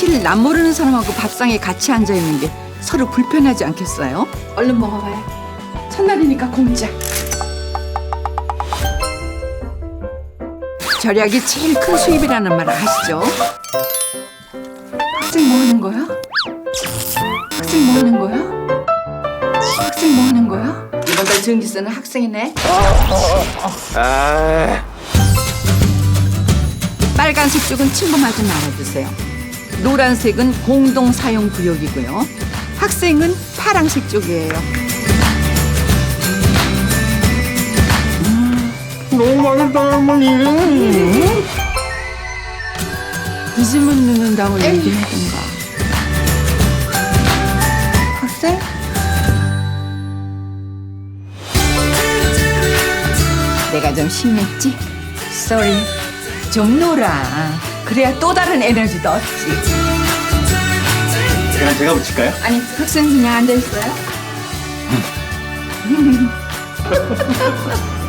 사실 남 모르는 사람하고 밥상에 같이 앉아 있는 게 서로 불편하지 않겠어요? 얼른 먹어봐요. 첫날이니까 공짜. 절약이 제일 큰 수입이라는 말 아시죠? 학생 뭐 하는 거야? 학생 뭐 하는 거야? 학생 뭐 하는 거야? 이번 달 등기 쓰는 학생이네. 아, 빨간색 쪽은 침범하지 말아주세요. 노란색은 공동 사용 구역이고요. 학생은 파란색 쪽이에요. 너무 맛있다 할머니. 늦으면 늦는다고 얘기하던가. 학생? 내가 좀 심했지? Sorry. 좀 놀아. 그래야 또 다른 에너지도 얻지. 그냥 제가 붙일까요? 아니, 학생 그냥 앉아있어요?